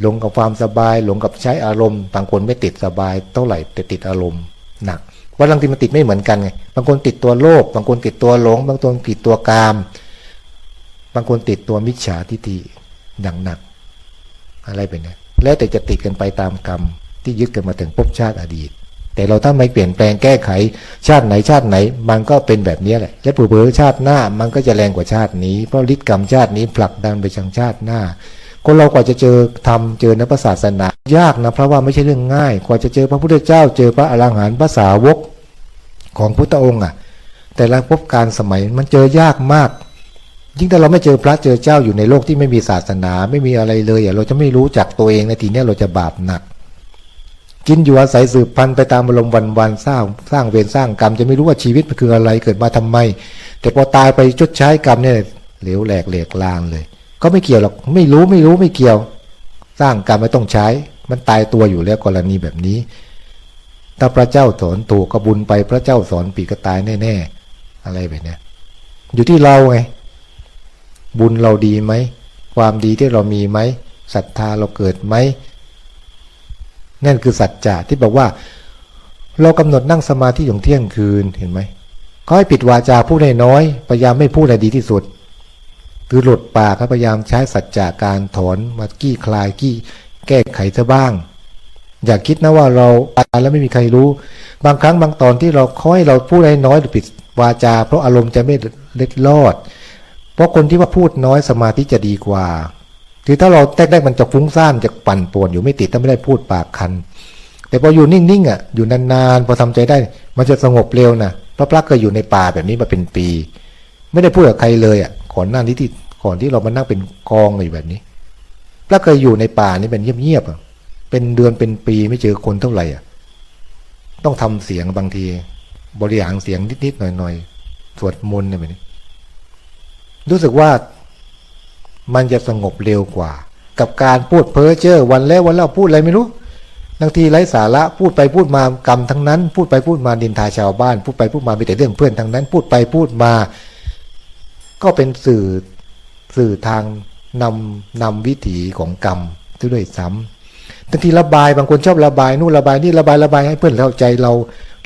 หลงกับความสบาย หลงกับใช้อารมณ์บางคนไม่ติดสบายเท่าไหร่แต่ติดอารมณ์หนักเพราบางทีมันติดไม่เหมือนกันไงบางคนติดตัวโลภบางคนติดตัวหลง บางคนติดตัวกาม บางคนติดตัวมิจฉาทิฏฐิอย่างหนัก อะไรเป็นเนี่ยแล้วแต่จะติดกันไปตามกรรม ที่ยึดกันมาถึงภพชาติอดีต แต่เราถ้าไม่เปลี่ยนแปลงแก้ไขชาติไหนชาติไหน มันก็เป็นแบบนี้แหละ และผู้เผอชาติหน้ามันก็จะแรงกว่าชาตินี้ เพราะฤทธิกรรมชาตินี้ผลักดันไปชังชาติหน้า คนเรากว่าจะเจอทำเจอนักศาสนายากนะเพราะว่าไม่ใช่เรื่องง่าย กว่าจะเจอพระพุทธเจ้า เจอพระอรหันต์พระสาวกของพุทธองค์อะ แต่ละพบการสมัยมันเจอยากมาก ยิ่งถ้าเราไม่เจอพระเจอเจ้าอยู่ในโลกที่ไม่มีศาสนา ไม่มีอะไรเลยอะเราจะไม่รู้จักตัวเองในทีนี้เราจะบาปหนัก กินอยู่อาศัยสืบพันธุ์ไปตามอารมณ์วันวันๆสร้างสร้างเวรสร้างกรรมจะไม่รู้ว่าชีวิตมันคืออะไรเกิดมาทำไม แต่พอตายไปชดใช้กรรมเนี่ยเหลวแหลกเหลกลางเลย ก็ไม่เกี่ยวหรอกไม่รู้ไม่รู้ไม่เกี่ยว สร้างกรรมไม่ต้องใช้ มันตายตัวอยู่แล้วกรณีแบบนี้ ถ้าพระเจ้าสอนถูกก็บุญไปพระเจ้าสอนปีก็ตายแน่ๆอะไรแบบนี้อยู่ที่เราไงบุญเราดีไหมความดีที่เรามีไหมศรัทธาเราเกิดไหมนั่นคือสัจจะที่บอกว่า เรากำหนดนั่งสมาธิอย่างเที่ยงคืนเห็นไหมเขาให้ปิดวาจาพูดให้น้อยพยายามไม่พูดให้ดีที่สุด คือหลุดปากพยายามใช้สัจจะการถอนมากี้คลายกี้แก้ไขซะบ้าง อย่าคิดนะว่าเราตายแล้วไม่มีใครรู้ บางครั้งบางตอนที่เราค่อยเราพูดให้น้อยหรือปิดวาจา เพราะอารมณ์จะไม่เล็ดลอด เพราะคนที่ว่าพูดน้อยสมาธิจะดีกว่าคือถ้าเราแรกๆมันจะฟุ้งซ่านจะปั่นป่วนอยู่ไม่ติดถ้าไม่ได้พูดปากคัน แต่พออยู่นิ่งๆอะอยู่นานๆพอทำใจได้ มันจะสงบเร็วนะเพราะพระเคยอยู่ในป่าแบบนี้มาเป็นปี ไม่ได้พูดกับใครเลยอะ ก่อนหน้านี้ที่ก่อนที่เรามานั่งเป็นกองอยู่แบบนี้พระเคยอยู่ในป่านี่เป็นเงียบๆอะเป็นเดือนเป็นปีไม่เจอคนเท่าไหร่อะ ต้องทำเสียงบางที บริหารเสียงนิดๆหน่อยๆสวดมนต์เนี่ยแบบนี้รู้สึกว่ามันจะสงบเร็วกว่า กับการพูดเพ้อเจ้อวันแล้ววันเล่าพูดอะไรไม่รู้บางทีไร้สาระพูดไปพูดมากรรมทั้งนั้น พูดไปพูดมาดินทาชาวบ้าน พูดไปพูดมามีแต่เรื่องเพื่อนทั้งนั้น พูดไปพูดมา ก็เป็นสื่อสื่อทางนำนำวิถีของกรรมด้วยซ้ำบางทีระบายบางคนชอบระบายนู่นระบายนี่ระบายระบายให้เพื่อนเข้าใจเรา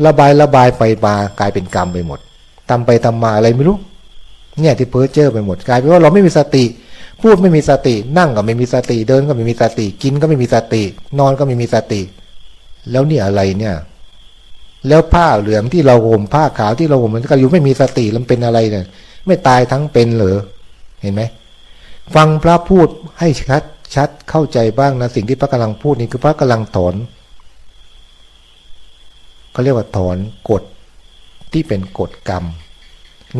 ระบายระบายไปมากลายเป็นกรรมไปหมดทำไปทำมาอะไรไม่รู้เนี่ยที่เพ้อเจ้อไปหมดกลายเป็นว่าเราไม่มีสติ พูดไม่มีสติ นั่งก็ไม่มีสติ เดินก็ไม่มีสติ กินก็ไม่มีสติ นอนก็ไม่มีสติ แล้วนี่อะไรเนี่ย แล้วผ้าเหลืองที่เราห่มผ้าขาวที่เราห่มมันก็อยู่ไม่มีสติแล้วมันเป็นอะไรเนี่ย ไม่ตายทั้งเป็นเหรอเห็นไหมฟังพระพูดให้ชัดชัดเข้าใจบ้างนะสิ่งที่พระกำลังพูดนี่คือพระกำลังถอนเขาเรียกว่าถอนกฎที่เป็นกฎกรรม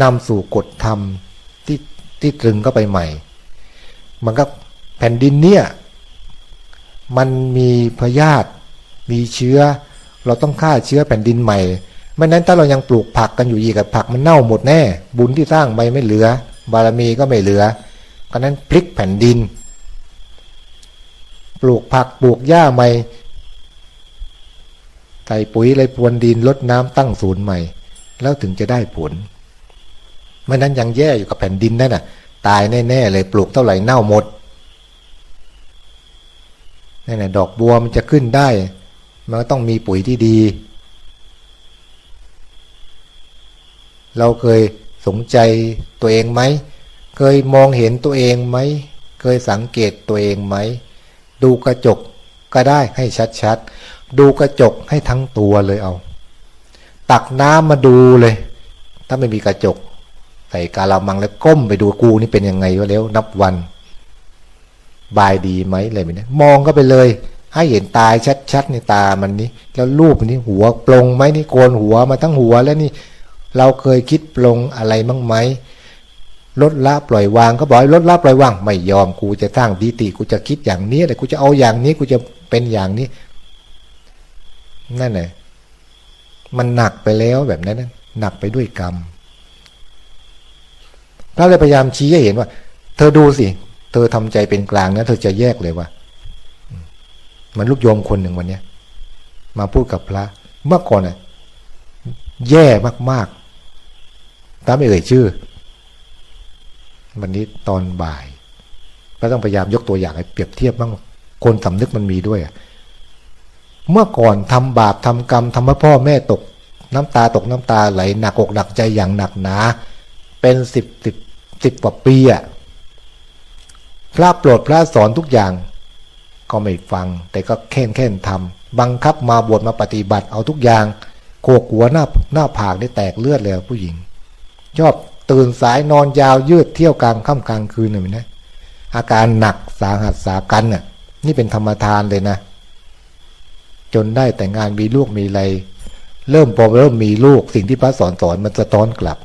นำสู่กฎธรรมที่ที่ตรึงเข้าไปใหม่ มันก็แผ่นดินเนี่ย มันมีพยาธิมีเชื้อ เราต้องฆ่าเชื้อแผ่นดินใหม่ ไม่นั้นถ้าเรายังปลูกผักกันอยู่อีกกับผักมันเน่าหมดแน่ บุญที่สร้างไปไม่เหลือ บารมีก็ไม่เหลือก็นั้นพลิกแผ่นดิน ปลูกผักปลูกหญ้าใหม่ใส่ปุ๋ยเลยพรวนดินลดน้ำตั้งศูนย์ใหม่ แล้วถึงจะได้ผลไม่นั้นยังแย่อยู่กับแผ่นดินนั่นน่ะ ตายแน่ๆเลยปลูกเท่าไหร่เน่าหมดนั่นแหละดอกบัวมันจะขึ้นได้ มันก็ต้องมีปุ๋ยที่ดี เราเคยสนใจตัวเองไหม เคยมองเห็นตัวเองไหม เคยสังเกตตัวเองไหม ดูกระจกก็ได้ให้ชัดๆ ดูกระจกให้ทั้งตัวเลยเอา ตักน้ำมาดูเลย ถ้าไม่มีกระจก ใส่กาละมังแล้วก้มไปดูกูนี่เป็นยังไงวะแล้วนับวัน บายดีไหมอะไรแบบนี้มองก็ไปเลยให้เห็นตายชัดๆในตามันนี่แล้วรูปนนี่หัวปลงไหมนี่โกนหัวมาทั้งหัวแล้วนี่ เราเคยคิดปลงอะไรบ้างไหมลดละปล่อยวางก็บอกให้ลดละปล่อยวางไม่ยอมกูจะสร้างดีติกูจะคิดอย่างนี้แต่กูจะเอาอย่างนี้กูจะเป็นอย่างนี้ นั่นแหละมันหนักไปแล้วแบบนั้นหนักไปด้วยกรรมพระเลยพยายามชี้ให้เห็นว่า เธอดูสิเธอทำใจเป็นกลางนะเธอจะแยกเลยว่ามันลูกโยมคนหนึ่งวันเนี้ยมาพูดกับพระเมื่อก่อนน่ะ แย่มาก ๆตามไม่เอ่ยชื่อ วันนี้ตอนบ่าย ก็ต้องพยายามยกตัวอย่างให้เปรียบเทียบบ้างคนสำนึกมันมีด้วยเมื่อก่อนทำบาปทำกรรมทำให้พ่อแม่ตก น้ำตาตกน้ำตาไหลหนักอกหนักใจอย่างหนักหนา เป็นสิบสิบสิบกว่าปีอะพระโปรดพระสอนทุกอย่าง ก็ไม่ฟัง แต่ก็แค่นแค่นทำบังคับมาบวชมาปฏิบัติเอาทุกอย่างโขกหัวหน้าหน้าผากได้แตกเลือดเลยผู้หญิง ชอบตื่นสายนอนยาวยืดเที่ยวกลางค่ำกลางคืนเห็นไหมนะอาการหนักสาหัสสากันน่ะนี่เป็นธรรมทานเลยนะ จนได้แต่งงานมีลูกมีอะไร เริ่มพอเริ่มมีลูกสิ่งที่พระสอนสอนมันสะท้อนกลับ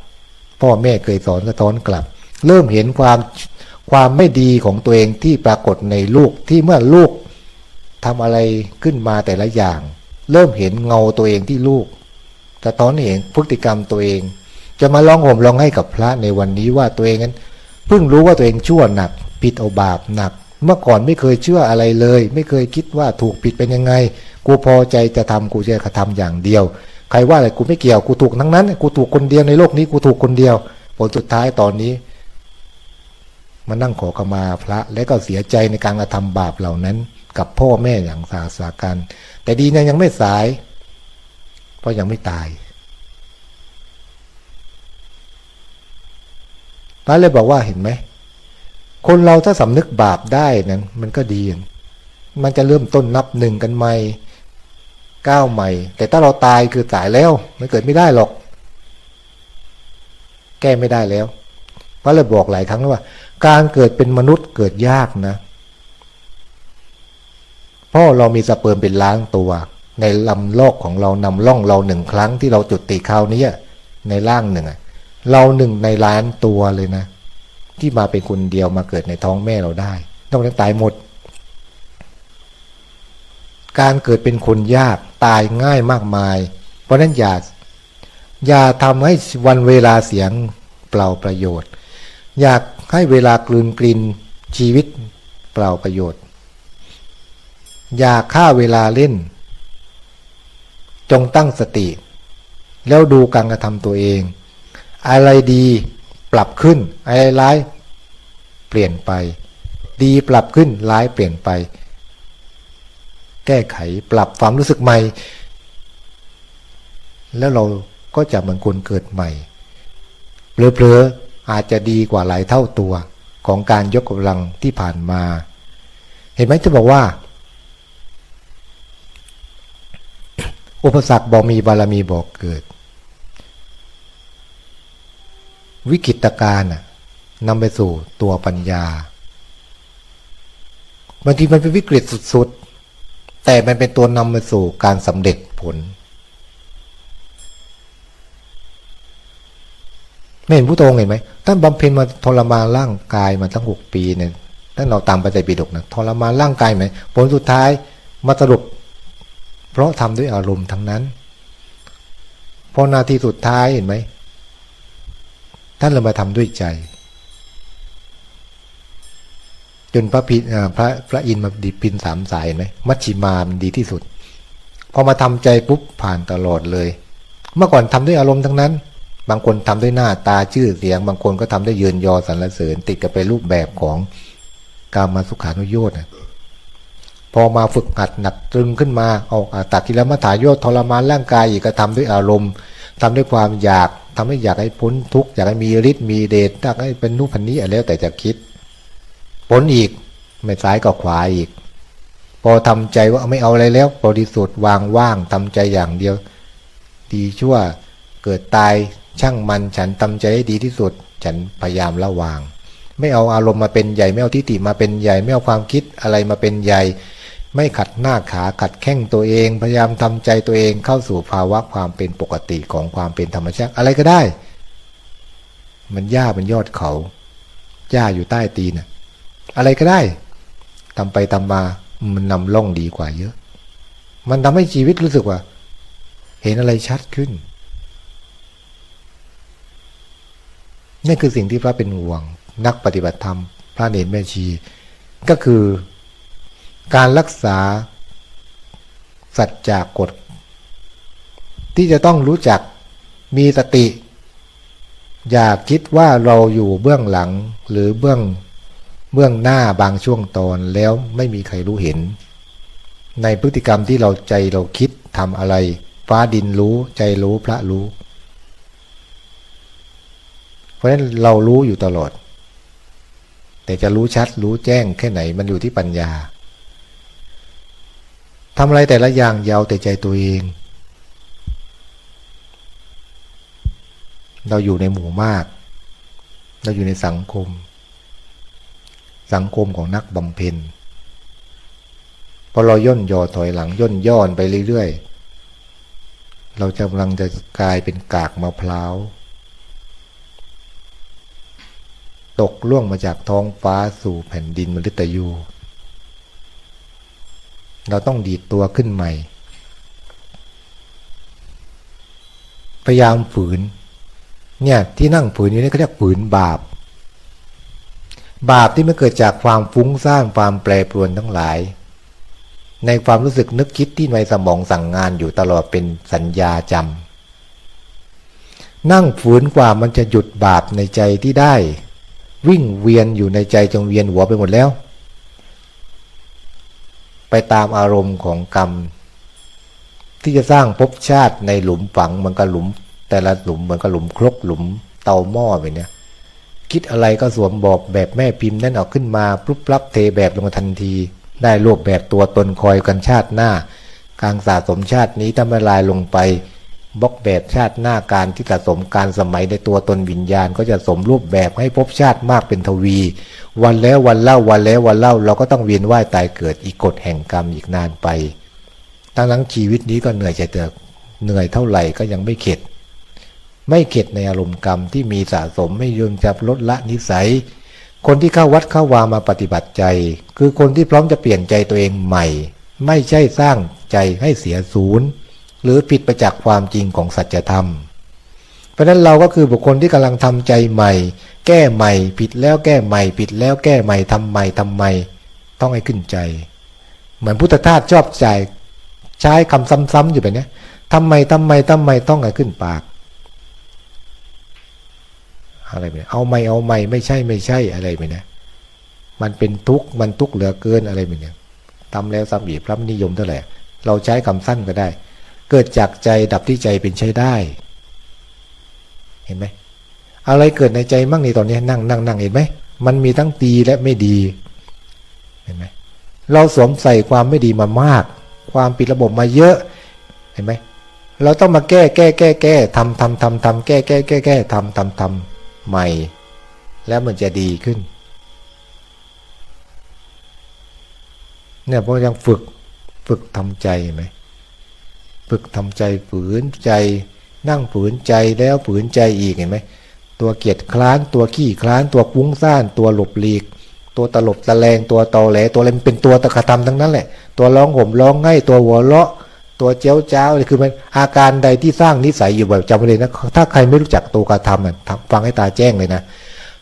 พ่อแม่เคยสอนสะท้อนกลับ เริ่มเห็นความความไม่ดีของตัวเองที่ปรากฏในลูกที่เมื่อลูกทำอะไรขึ้นมาแต่ละอย่าง เริ่มเห็นเงาตัวเองที่ลูกสะท้อนเห็นพฤติกรรมตัวเอง จะมาร้องห่มร้องให้กับพระในวันนี้ว่าตัวเองนั้นเพิ่งรู้ว่าตัวเองชั่วหนัก ผิดเอาบาปหนัก เมื่อก่อนไม่เคยเชื่ออะไรเลย ไม่เคยคิดว่าถูกผิดเป็นยังไง กูพอใจจะทำกูจะกระทำอย่างเดียว ใครว่าอะไรกูไม่เกี่ยวกูถูกทั้งนั้น กูถูกคนเดียวในโลกนี้กูถูกคนเดียว ผลสุดท้ายตอนนี้มานั่งขอขมาพระและก็เสียใจในการกระทำบาปเหล่านั้น กับพ่อแม่อย่างสาสากันแต่ดีนะยังไม่สาย เพราะยังไม่ตาย พระเลยบอกว่าเห็นไหม คนเราถ้าสำนึกบาปได้นั้นมันก็ดี มันจะเริ่มต้นนับหนึ่งกันใหม่ก้าวใหม่ แต่ถ้าเราตายคือตายแล้วมันเกิดไม่ได้หรอก แก้ไม่ได้แล้วพระเลยบอกหลายครั้งแล้วว่า การเกิดเป็นมนุษย์เกิดยากนะพราะเรามีสเปิร์มเป็นล้างตัว ในลำลอกของเรานำล่องเราหนึ่งครั้งที่เราจุดติคราวนี้ในร่างหนึ่ง เราหนึ่งในล้านตัวเลยนะ ที่มาเป็นคนเดียวมาเกิดในท้องแม่เราได้ต้องตายหมด การเกิดเป็นคนยากตายง่ายมากมาย เพราะนั้นอย่าอย่าทำให้วันเวลาเสียงเปล่าประโยชน์ อยากให้เวลากลืนกลินชีวิตเปล่าประโยชน์ อย่าฆ่าเวลาเล่น จงตั้งสติ แล้วดูการกระทำตัวเอง อะไรดีปรับขึ้น อะไรร้ายเปลี่ยนไป ดีปรับขึ้นร้ายเปลี่ยนไป แก้ไขปรับความรู้สึกใหม่ แล้วเราก็จะเหมือนคนเกิดใหม่เพลอๆอาจจะดีกว่าหลายเท่าตัวของการยกกำลังที่ผ่านมา เห็นไหมจะบอกว่า อุปสรรคบอกมีบารมีบอกเกิด วิกฤตการณ์นำไปสู่ตัวปัญญาบางทีมันเป็นวิกฤตสุดๆ แต่มันเป็นตัวนำไปสู่การสำเร็จผล ไม่เห็นผู้ตรงเห็นไหมท่านบำเพ็ญมาทรมานร่างกายมาตั้งหกปีเนี่ยท่านเราตามปัจจัยปีดกนะทรมานร่างกายไหมผลสุดท้ายมาสรุป เพราะทำด้วยอารมณ์ทั้งนั้น พอนาทีสุดท้ายเห็นไหม ท่านเรามาทำด้วยใจ จนพระพิพระพระอินมาดีพินสามสายไหมมัชชิมามันดีที่สุด พอมาทำใจปุ๊บผ่านตลอดเลย เมื่อก่อนทำด้วยอารมณ์ทั้งนั้น บางคนทำด้วยหน้าตาชื่อเสียง บางคนก็ทำด้วยยืนยอสรรเสริญ ติดกับไปรูปแบบของการมาสุขานุโยชน์พอมาฝึกหัดหนักตรึงขึ้นมาออกตัดทีลมัฐานโยชทรมานร่างกายอีกก็ทำด้วยอารมณ์ทำด้วยความอยาก ทำให้อยากให้พ้นทุกข์อยากให้มีฤทธิ์มีเดชอยากให้เป็นนุพันนี้อะไรแล้วแต่จะคิดผลอีกไม่ซ้ายก็ขวาอีก พอทำใจว่าไม่เอาอะไรแล้วบริสุทธิ์วางว่างทำใจอย่างเดียว ดีชั่วเกิดตายช่างมันฉันทำใจให้ดีที่สุด ฉันพยายามละวาง ไม่เอาอารมณ์มาเป็นใหญ่ไม่เอาทิฏฐิมาเป็นใหญ่ไม่เอาความคิดอะไรมาเป็นใหญ่ ไม่ขัดหน้าขาขัดแข้งตัวเอง พยายามทำใจตัวเองเข้าสู่ภาวะความเป็นปกติของความเป็นธรรมชาติอะไรก็ได้ มันหญ้ามันยอดเขาหญ้าอยู่ใต้ตีนอะไรก็ได้ทำไปทำมามันนำล่องดีกว่าเยอะ มันทำให้ชีวิตรู้สึกว่า เห็นอะไรชัดขึ้นนี่คือสิ่งที่พระเป็นห่วง นักปฏิบัติธรรม พระเนรแม่ชี ก็คือ การรักษา สัจจากกฎ ที่จะต้องรู้จักมีสติ อย่าคิดว่าเราอยู่เบื้องหลังหรือเบื้องเบื้องหน้าบางช่วงตอนแล้วไม่มีใครรู้เห็น ในพฤติกรรมที่เราใจเราคิดทำอะไร ฟ้าดินรู้ใจรู้พระรู้ เพราะฉะนั้นเรารู้อยู่ตลอด แต่จะรู้ชัดรู้แจ้งแค่ไหนมันอยู่ที่ปัญญา ทำอะไรแต่ละอย่างยาวแต่ใจตัวเอง เราอยู่ในหมู่มาก เราอยู่ในสังคม สังคมของนักบำเพ็ญพอเราย่นย่อถอยหลังย่นย่อนไปเรื่อยๆ เราจะกำลังจะกลายเป็นกากมะพร้าว ตกล่วงมาจากท้องฟ้าสู่แผ่นดินมฤตยู เราต้องดีดตัวขึ้นใหม่ พยายามฝืน เนี่ยที่นั่งฝืนอยู่นี่เขาเรียกฝืนบาป บาปที่มันเกิดจากความฟุ้งซ่านความแปรปรวนทั้งหลาย ในความรู้สึกนึกคิดที่ในสมองสั่งงานอยู่ตลอดเป็นสัญญาจำนั่งฝืนกว่ามันจะหยุดบาปในใจที่ได้ วิ่งเวียนอยู่ในใจจงเวียนหัวไปหมดแล้ว ไปตามอารมณ์ของกรรม ที่จะสร้างภพชาติในหลุมฝังมันก็หลุม แต่ละหลุมมันก็หลุมครกหลุมเตาหม้อไปเนี่ยคิดอะไรก็สวมบอกแบบแม่พิมพ์นั่นออกขึ้นมาปุ๊บรับเทแบบลงมาทันที ได้รูปแบบตัวตนคอยกันชาติหน้า การสะสมชาตินี้ถ้าไม่ลายลงไป บล็อกแบบชาติหน้าการที่สะสมการสมัยในตัวตนวิญญาณ ก็จะสมรูปแบบให้พบชาติมากเป็นทวี วันแล้ววันเล่าวันแล้ววันเล่า เราก็ต้องเวียนว่ายตายเกิดอีกกฎแห่งกรรมอีกนานไปตั้งทั้งชีวิตนี้ก็เหนื่อยใจเตือเหนื่อยเท่าไหร่ก็ยังไม่เข็ด ไม่เข็ดในอารมณ์กรรมที่มีสะสมไม่ยอมจะลดละนิสัย คนที่เข้าวัดเข้าวามาปฏิบัติใจ คือคนที่พร้อมจะเปลี่ยนใจตัวเองใหม่ ไม่ใช่สร้างใจให้เสียศูนย์ หรือผิดไปจากความจริงของสัจธรรม เพราะนั้นเราก็คือบุคคลที่กำลังทำใจใหม่ แก้ใหม่ ผิดแล้วแก้ใหม่ ผิดแล้วแก้ใหม่ทำใหม่ทำไมต้องให้ขึ้นใจ เหมือนพุทธทาสชอบใจใช้คำซ้ำๆอยู่แบบนี้ทำไมทำไมทำไมต้องให้ขึ้นปากอะไรไปเอาไม่เอาไม่ไม่ใช่ไม่ใช่อะไรไปนะ มันเป็นทุกข์มันทุกข์เหลือเกินอะไรไปเนี่ยทำแล้วซ้ำอีกพระนิยมเท่าไหร่เราใช้คำสั้นก็ได้ เกิดจากใจดับที่ใจเป็นใช้ได้ เห็นไหมอะไรเกิดในใจมั่งในตอนนี้นั่งนั่งนั่งเห็นไหมมันมีทั้งดีและไม่ดีเห็นไหมเราสวมใส่ความไม่ดีมามาก ความปิดระบบมาเยอะเห็นไหมเราต้องมาแก้แก้แก้แก้ทำทำทำทำแก้แก้แก้แก้ทำทำทำใหม่ แล้วมันจะดีขึ้นเนี่ยเพราะยังฝึกฝึกทำใจไหม ฝึกทำใจฝืนใจ นั่งฝืนใจแล้วฝืนใจอีกเห็นไหมตัวเกียจคลานตัวขี้คลานตัวกุ้งซ่าน ตัวหลบหลีก ตัวตลบตะแลงตัวตอแหล ตัวอะไรมันเป็นตัวตะกระทำทั้งนั้นแหละ ตัวร้องห่มร้องไห้ตัวหัวเราะ ตัวเจ้าเจ้าคือมันอาการใดที่สร้างนิสัยอยู่แบบจำไว้เลยนะถ้าใครไม่รู้จักตัวกระทำฟังให้ตาแจ้งเลยนะ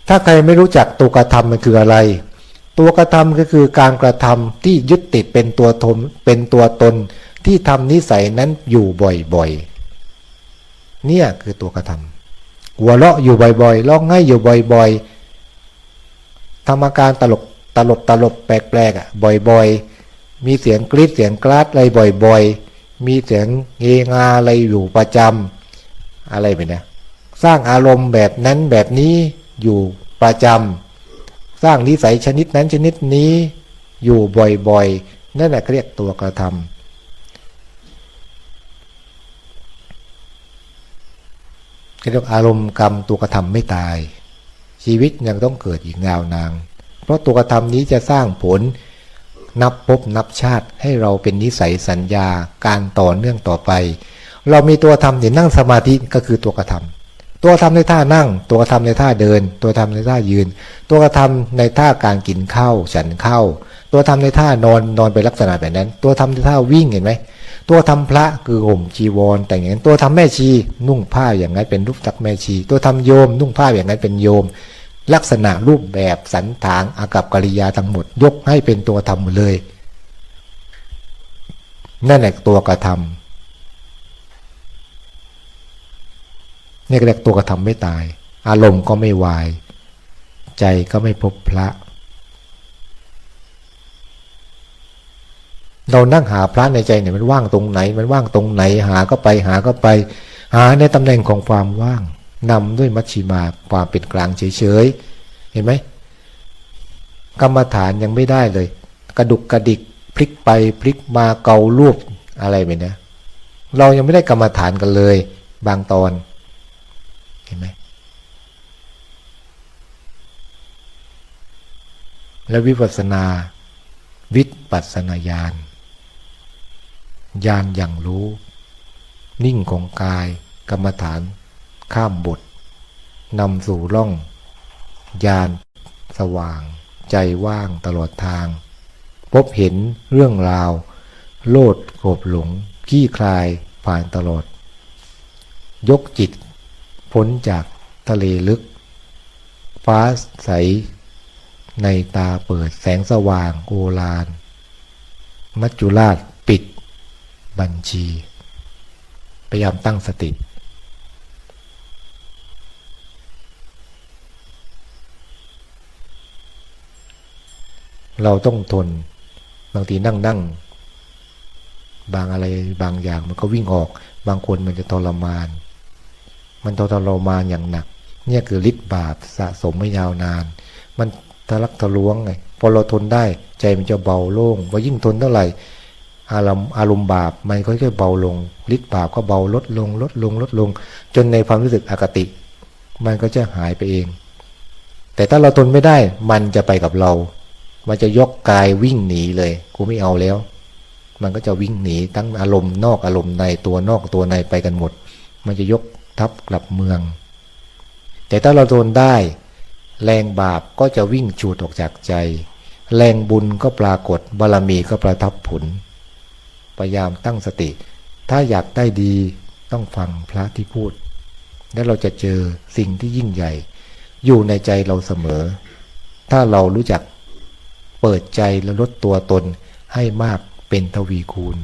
ถ้าใครไม่รู้จักตัวกระทำมันคืออะไร ตัวกระทำก็คือการกระทำที่ยึดติดเป็นตัวทมเป็นตัวตนที่ทำนิสัยนั้นอยู่บ่อยๆ เนี่ยคือตัวกระทำหัวเราะอยู่บ่อยๆร้องไห้อยู่บ่อยๆทำอาการตลกตลบตลบแปลกๆอะบ่อยๆ มีเสียงกรีดเสียงกราดอะไรบ่อยๆ มีเสียงเงงาอะไรอยู่ประจำอะไรไปเนี่ยสร้างอารมณ์แบบนั้นแบบนี้อยู่ประจำ สร้างนิสัยชนิดนั้นชนิดนี้อยู่บ่อยๆ นั่นแหละเรียกตัวกระทำเรียกอารมณ์กรรมตัวกระทำไม่ตาย ชีวิตยังต้องเกิดอีกยาวนานเพราะตัวกระทำนี้จะสร้างผลนับพบนับชาติให้เราเป็นนิสัยสัญญาการต่อเนื่องต่อไป เรามีตัวทำเนี่ยนั่งสมาธิก็คือตัวกระทำ ตัวทำในท่านั่ง ตัวกระทำในท่าเดิน ตัวทำในท่ายืน ตัวกระทำในท่าการกินข้าวฉันข้าวตัวทำในท่านอนนอนไปลักษณะแบบนั้น ตัวทำในท่าวิ่งเห็นไหมตัวทำพระคือห่มจีวร แต่งอย่างนั้นตัวทำแม่ชีนุ่งผ้าอย่างนั้นเป็นรูปตักแม่ชี ตัวทำโยม นุ่งผ้าอย่างนั้นเป็นโยม ลักษณะรูปแบบสันฐานอากับกิริยาทั้งหมด ยกให้เป็นตัวทำเลย นั่นแหละตัวกระท นี่เรียกตัวกระทำไม่ตาย อารมณ์ก็ไม่วาย ใจก็ไม่พบพระ เรานั่งหาพระในใจเนี่ยมันว่างตรงไหน มันว่างตรงไหนหาก็ไปหาก็ไป หาในตำแหน่งของความว่างนำด้วยมัชชิมาความเป็นกลางเฉยๆเห็นไหมกรรมฐานยังไม่ได้เลย กระดุกกระดิกพลิกไปพลิกมาเการูปอะไรไปเนี่ยเรายังไม่ได้กรรมฐานกันเลย บางตอน เห็นไหมและวิปัสนา วิปัสสนาญาณญาณอย่างรู้ นิ่งของกายกรรมฐาน ข้ามบทนำสู่ร่องญาณสว่าง ใจว่างตลอดทาง พบเห็นเรื่องราว โลดโกบหลงขี้คลายผ่านตลอด ยกจิต พ้นจากทะเลลึก ฟ้าใส ในตาเปิดแสงสว่างโอฬารมัจจุราชปิด บัญชี พยายามตั้งสติ เราต้องทน บางทีนั่งนั่งบางอะไรบางอย่างมันก็วิ่งออก บางคนมันจะทรมาน มันทรมานอย่างหนัก เนี่ยคือฤทธิ์บาปสะสมไม่ยาวนาน มันทะลักทะลวงไงพอเราทนได้ใจมันจะเบาโล่งว่ายิ่งทนเท่าไหร่อารมณ์อารมณ์บาปมันก็จะเบาลงฤทธิ์บาปก็เบาลดลงลดลงลดลง จนในความรู้สึกอคติ มันก็จะหายไปเอง แต่ถ้าเราทนไม่ได้มันจะไปกับเรา มันจะยกกายวิ่งหนีเลยกูไม่เอาแล้ว มันก็จะวิ่งหนีทั้งอารมณ์นอกอารมณ์ในตัวนอกตัวในไปกันหมด มันจะยก ทัพกลับเมือง แต่ถ้าเราทนได้ แรงบาปก็จะวิ่งจูดออกจากใจ แรงบุญก็ปรากฏบารมีก็ประทับผลพยายามตั้งสติ ถ้าอยากได้ดีต้องฟังพระที่พูด แล้วเราจะเจอสิ่งที่ยิ่งใหญ่ อยู่ในใจเราเสมอ ถ้าเรารู้จักเปิดใจและลดตัวตนให้มากเป็นทวีคูณ